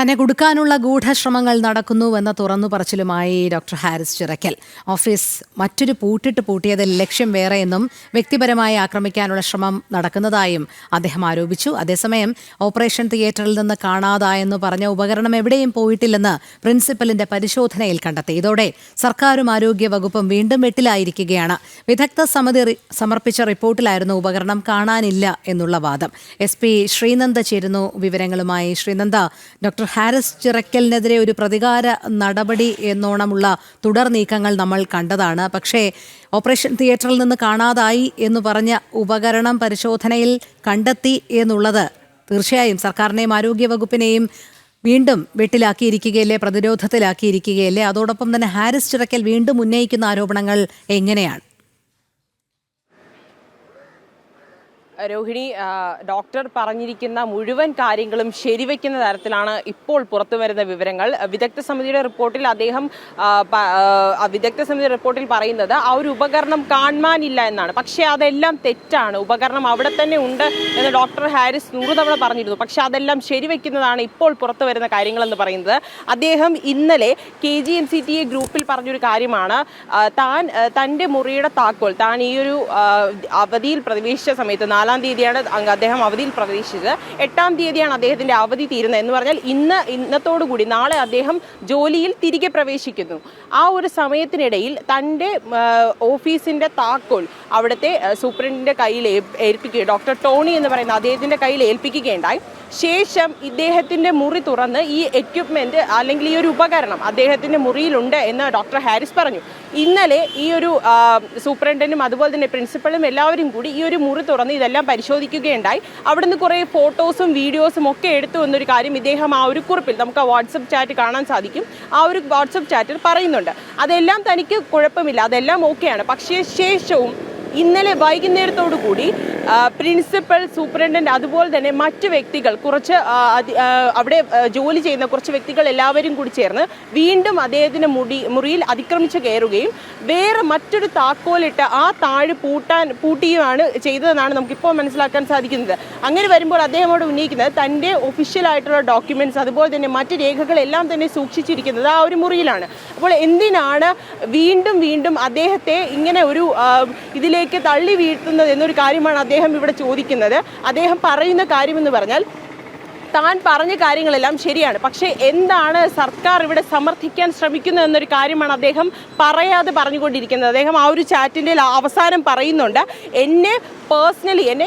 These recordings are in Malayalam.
തന്നെ കൊടുക്കാനുള്ള ഗൂഢശ്രമങ്ങൾ നടക്കുന്നുവെന്ന തുറന്നു പറച്ചിലുമായി ഡോക്ടർ ഹാരിസ് ചിറക്കൽ ഓഫീസ് മറ്റൊരു പൂട്ടിട്ട് പൂട്ടിയതിൽ ലക്ഷ്യം വേറെയെന്നും വ്യക്തിപരമായി ആക്രമിക്കാനുള്ള ശ്രമം നടക്കുന്നതായും അദ്ദേഹം ആരോപിച്ചു. അതേസമയം ഓപ്പറേഷൻ തിയേറ്ററിൽ നിന്ന് കാണാതായെന്ന് പറഞ്ഞ ഉപകരണം എവിടെയും പോയിട്ടില്ലെന്ന് പ്രിൻസിപ്പലിന്റെ പരിശോധനയിൽ കണ്ടെത്തി. ഇതോടെ സർക്കാരും ആരോഗ്യ വകുപ്പും വീണ്ടും വെട്ടിലായിരിക്കുകയാണ്. വിദഗ്ധ സമിതി സമർപ്പിച്ച റിപ്പോർട്ടിലായിരുന്നു ഉപകരണം കാണാനില്ല എന്നുള്ള വാദം. എസ് പി ശ്രീനന്ദ ചേരുന്നു വിവരങ്ങളുമായി. ശ്രീനന്ദ ഡോക്ടർ ഹാരിസ് ചിറക്കലിനെതിരെ ഒരു പ്രതികാര നടപടി എന്നോണമുള്ള തുടർ നീക്കങ്ങൾ നമ്മൾ കണ്ടതാണ്. പക്ഷേ ഓപ്പറേഷൻ തിയേറ്ററിൽ നിന്ന് കാണാതായി എന്ന് പറഞ്ഞ ഉപകരണം പരിശോധനയിൽ കണ്ടെത്തി എന്നുള്ളത് തീർച്ചയായും സർക്കാരിനെയും ആരോഗ്യവകുപ്പിനെയും വീണ്ടും വെട്ടിലാക്കിയിരിക്കുകയല്ലേ പ്രതിരോധത്തിലാക്കിയിരിക്കുകയല്ലേ? അതോടൊപ്പം തന്നെ ഹാരിസ് ചിറക്കൽ വീണ്ടും ഉന്നയിക്കുന്ന ആരോപണങ്ങൾ എങ്ങനെയാണ്? രോഹിണി ഡോക്ടർ പറഞ്ഞിരിക്കുന്ന മുഴുവൻ കാര്യങ്ങളും ശരിവെക്കുന്ന തരത്തിലാണ് ഇപ്പോൾ പുറത്തു വരുന്ന വിവരങ്ങൾ. വിദഗ്ധ സമിതിയുടെ റിപ്പോർട്ടിൽ അദ്ദേഹം വിദഗ്ധ സമിതി റിപ്പോർട്ടിൽ പറയുന്നത് ആ ഒരു ഉപകരണം കാണാനില്ല എന്നാണ്. പക്ഷേ അതെല്ലാം തെറ്റാണ്. ഉപകരണം അവിടെ തന്നെ ഉണ്ട് എന്ന് ഡോക്ടർ ഹാരിസ് നൂറ് തവണ പറഞ്ഞിരുന്നു. പക്ഷേ അതെല്ലാം ശരിവെക്കുന്നതാണ് ഇപ്പോൾ പുറത്തു വരുന്ന കാര്യങ്ങളെന്ന് പറയുന്നത്. അദ്ദേഹം ഇന്നലെ K G M C T A ഗ്രൂപ്പിൽ പറഞ്ഞൊരു കാര്യമാണ്. താൻ തന്റെ മുറിയുടെ താക്കോൽ താൻ ഈ ഒരു അവധിയിൽ പ്രവേശിച്ച സമയത്ത് നാലാം തീയതിയാണ് അങ്ങ് അദ്ദേഹം അവധിയിൽ പ്രവേശിച്ചത്. എട്ടാം തീയതിയാണ് അദ്ദേഹത്തിന്റെ അവധി തീരുന്നത് എന്ന് പറഞ്ഞാൽ ഇന്ന് ഇന്നത്തോടുകൂടി നാളെ അദ്ദേഹം ജോലിയിൽ തിരികെ പ്രവേശിക്കുന്നു. ആ ഒരു സമയത്തിനിടയിൽ തന്റെ ഓഫീസിന്റെ താക്കോൽ അവിടുത്തെ സൂപ്രണ്ടിന്റെ കയ്യിൽ ഏൽപ്പ് ഏൽപ്പിക്കുക ഡോക്ടർ ടോണി എന്ന് പറയുന്ന അദ്ദേഹത്തിന്റെ കയ്യിൽ ഏൽപ്പിക്കുകയുണ്ടായി. ശേഷം ഇദ്ദേഹത്തിന്റെ മുറി തുറന്ന് ഈ എക്യുപ്മെന്റ് അല്ലെങ്കിൽ ഈ ഒരു ഉപകരണം അദ്ദേഹത്തിന്റെ മുറിയിലുണ്ട് എന്ന് ഡോക്ടർ ഹാരിസ് പറഞ്ഞു. ഇന്നലെ ഈ ഒരു സൂപ്രണ്ടന്റും അതുപോലെ തന്നെ പ്രിൻസിപ്പളും എല്ലാവരും കൂടി ഈ ഒരു മുറി തുറന്ന് ഇതെല്ലാം പരിശോധിക്കുകയുണ്ടായി. അവിടുന്ന് കുറേ ഫോട്ടോസും വീഡിയോസും ഒക്കെ എടുത്തു എന്നൊരു കാര്യം ഇദ്ദേഹം ആ ഒരു കുറിപ്പിൽ നമുക്ക് ആ വാട്സപ്പ് ചാറ്റ് കാണാൻ സാധിക്കും. ആ ഒരു വാട്സപ്പ് ചാറ്റിൽ പറയുന്നുണ്ട്. അതെല്ലാം തനിക്ക് കുഴപ്പമില്ല അതെല്ലാം ഓക്കെയാണ് പക്ഷേ ശേഷവും ഇന്നലെ വൈകുന്നേരത്തോടു കൂടി പ്രിൻസിപ്പൽ സൂപ്രണ്ടന്റ് അതുപോലെ തന്നെ മറ്റ് വ്യക്തികൾ കുറച്ച് അവിടെ ജോലി ചെയ്യുന്ന കുറച്ച് വ്യക്തികൾ എല്ലാവരും കൂടി ചേർന്ന് വീണ്ടും അദ്ദേഹത്തിന്റെ മുടി മുറിയിൽ അതിക്രമിച്ച് കയറുകയും വേറെ മറ്റൊരു താക്കോലിട്ട് ആ താഴ് പൂട്ടാൻ പൂട്ടിയുമാണ് ചെയ്തതെന്നാണ് നമുക്കിപ്പോൾ മനസ്സിലാക്കാൻ സാധിക്കുന്നത്. അങ്ങനെ വരുമ്പോൾ അദ്ദേഹം അവിടെ ഉന്നയിക്കുന്നത് തന്റെ ഒഫീഷ്യലായിട്ടുള്ള ഡോക്യുമെന്റ്സ് അതുപോലെ തന്നെ മറ്റ് രേഖകളെല്ലാം തന്നെ സൂക്ഷിച്ചിരിക്കുന്നത് ആ ഒരു മുറിയിലാണ്. അപ്പോൾ എന്തിനാണ് വീണ്ടും വീണ്ടും അദ്ദേഹത്തെ ഇങ്ങനെ ഒരു ഇതിലേക്ക് തള്ളി വീഴ്ത്തുന്നത് എന്നൊരു കാര്യമാണ് അദ്ദേഹം ഇവിടെ ചോദിക്കുന്നത് അദ്ദേഹം പറയുന്ന കാര്യമെന്ന് പറഞ്ഞാൽ താൻ പറഞ്ഞ കാര്യങ്ങളെല്ലാം ശരിയാണ്. പക്ഷേ എന്താണ് സർക്കാർ ഇവിടെ സമർത്ഥിക്കാൻ ശ്രമിക്കുന്നത് എന്നൊരു കാര്യമാണ് അദ്ദേഹം പറയാതെ പറഞ്ഞുകൊണ്ടിരിക്കുന്നത്. അദ്ദേഹം ആ ഒരു ചാറ്റിന്റെ അവസാനം പറയുന്നുണ്ട് എന്നെ പേഴ്സണലി എന്നെ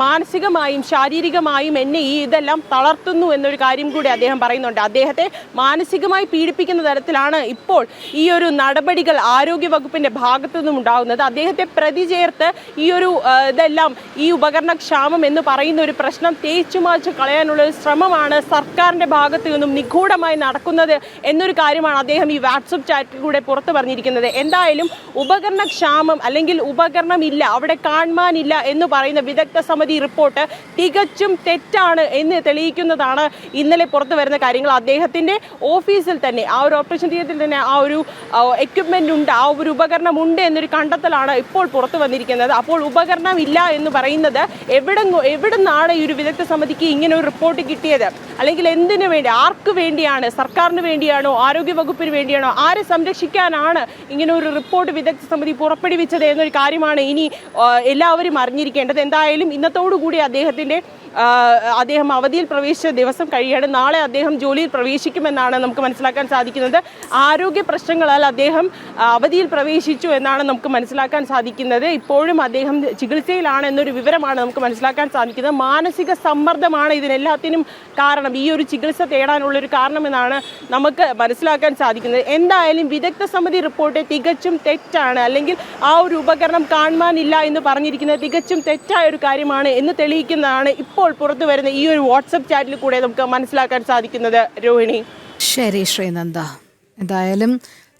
മാനസികമായും ശാരീരികമായും എന്നെ ഈ ഇതെല്ലാം തളർത്തുന്നു എന്നൊരു കാര്യം കൂടി അദ്ദേഹം പറയുന്നുണ്ട്. അദ്ദേഹത്തെ മാനസികമായി പീഡിപ്പിക്കുന്ന തരത്തിലാണ് ഇപ്പോൾ ഈ ഒരു നടപടികൾ ആരോഗ്യ വകുപ്പിന്റെ ഭാഗത്തു നിന്നും ഉണ്ടാകുന്നത്. അദ്ദേഹത്തെ പ്രതി ചേർത്ത് ഈ ഒരു ഇതെല്ലാം ഈ ഉപകരണക്ഷാമം എന്ന് പറയുന്ന ഒരു പ്രശ്നം തേച്ചുമാച്ച് കളയാനുള്ള ഒരു ശ്രമമാണ് സർക്കാരിന്റെ ഭാഗത്തു നിന്നും നിഗൂഢമായി നടക്കുന്നത് എന്നൊരു കാര്യമാണ് അദ്ദേഹം ഈ വാട്സപ്പ് ചാറ്റിലൂടെ പുറത്തു പറഞ്ഞിരിക്കുന്നത്. എന്തായാലും ഉപകരണ ക്ഷാമം അല്ലെങ്കിൽ ഉപകരണമില്ല അവിടെ കാണുവാനില്ല എന്ന് പറയുന്ന വിദഗ്ധ സമിതി റിപ്പോർട്ട് തികച്ചും തെറ്റാണ് എന്ന് തെളിയിക്കുന്നതാണ് ഇന്നലെ പുറത്തു വരുന്ന കാര്യങ്ങൾ. അദ്ദേഹത്തിന്റെ ഓഫീസിൽ തന്നെ ആ ഒരു ഓപ്പറേഷൻ തിയേറ്ററിൽ തന്നെ ആ ഒരു എക്യുപ്മെന്റ് ഉണ്ട് ആ ഒരു ഉപകരണം ഉണ്ട് എന്നൊരു കണ്ടെത്തലാണ് ഇപ്പോൾ പുറത്തു വന്നിരിക്കുന്നത്. അപ്പോൾ ഉപകരണമില്ല എന്ന് പറയുന്നത് എവിടെ എവിടെ നിന്നാണ് ഈ ഒരു വിദഗ്ധ സമിതിക്ക് ഇങ്ങനെ ഒരു റിപ്പോർട്ട് കിട്ടിയത്? അല്ലെങ്കിൽ എന്തിനു വേണ്ടി? ആർക്ക് വേണ്ടിയാണ്? സർക്കാരിന് വേണ്ടിയാണോ? ആരോഗ്യ വകുപ്പിന് വേണ്ടിയാണോ? ആരെ സംരക്ഷിക്കാനാണ് ഇങ്ങനെ ഒരു റിപ്പോർട്ട് വിദഗ്ധ സമിതി പുറപ്പെടുവിച്ചത് എന്നൊരു കാര്യമാണ് ഇനി എല്ലാവരും അറിഞ്ഞിരിക്കേണ്ടത്. എന്തായാലും ഇന്നത്തോടുകൂടി അദ്ദേഹത്തിന്റെ അദ്ദേഹം അവധിയിൽ പ്രവേശിച്ച ദിവസം കഴിയാണ്. നാളെ അദ്ദേഹം ജോലിയിൽ പ്രവേശിക്കുമെന്നാണ് നമുക്ക് മനസ്സിലാക്കാൻ സാധിക്കുന്നത്. ആരോഗ്യ പ്രശ്നങ്ങളാൽ അദ്ദേഹം അവധിയിൽ പ്രവേശിച്ചു എന്നാണ് നമുക്ക് മനസ്സിലാക്കാൻ സാധിക്കുന്നത്. ഇപ്പോഴും അദ്ദേഹം ചികിത്സയിലാണ് എന്നൊരു വിവരമാണ് നമുക്ക് മനസ്സിലാക്കാൻ സാധിക്കുന്നത്. മാനസിക സമ്മർദ്ദമാണ് ഇതിനെല്ലാത്തിനും കാരണം ഈ ഒരു ചികിത്സ തേടാനുള്ള ഒരു കാരണമെന്നാണ് നമുക്ക് മനസ്സിലാക്കാൻ സാധിക്കുന്നത്. എന്തായാലും വിദഗ്ധ സമിതി റിപ്പോർട്ട് തികച്ചും തെറ്റാണ്. അല്ലെങ്കിൽ ആ ഒരു ഉപകരണം കാണുവാനില്ല എന്ന് പറഞ്ഞിരിക്കുന്നത് തികച്ചും തെറ്റായ ഒരു കാര്യമാണ് എന്ന് തെളിയിക്കുന്നതാണ് ഇപ്പോൾ പുറത്തു വരുന്ന ഈ ഒരു വാട്സപ്പ് ചാറ്റിൽ കൂടെ നമുക്ക് മനസ്സിലാക്കാൻ സാധിക്കുന്നത്. രോഹിണി. ശരി ശ്രീനന്ദ. എന്തായാലും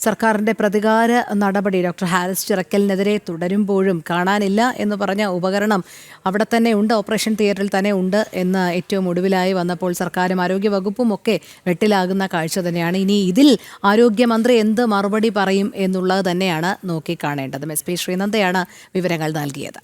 സർക്കാരിന്റെ പ്രതികാര നടപടി ഡോക്ടർ ഹാരിസ് ചിറക്കലിനെതിരെ തുടരുമ്പോഴും കാണാനില്ല എന്ന് പറഞ്ഞ ഉപകരണം അവിടെ തന്നെ ഉണ്ട്. ഓപ്പറേഷൻ തിയേറ്ററിൽ തന്നെ ഉണ്ട് എന്ന് ഏറ്റവും ഒടുവിലായി വന്നപ്പോൾ സർക്കാരും ആരോഗ്യ വകുപ്പും ഒക്കെ വെട്ടിലാകുന്ന കാഴ്ച തന്നെയാണ്. ഇനി ഇതിൽ ആരോഗ്യമന്ത്രി എന്ത് മറുപടി പറയും എന്നുള്ളത് തന്നെയാണ് നോക്കിക്കാണേണ്ടത്. എസ് പി ശ്രീനന്ദയാണ് വിവരങ്ങൾ നൽകിയത്.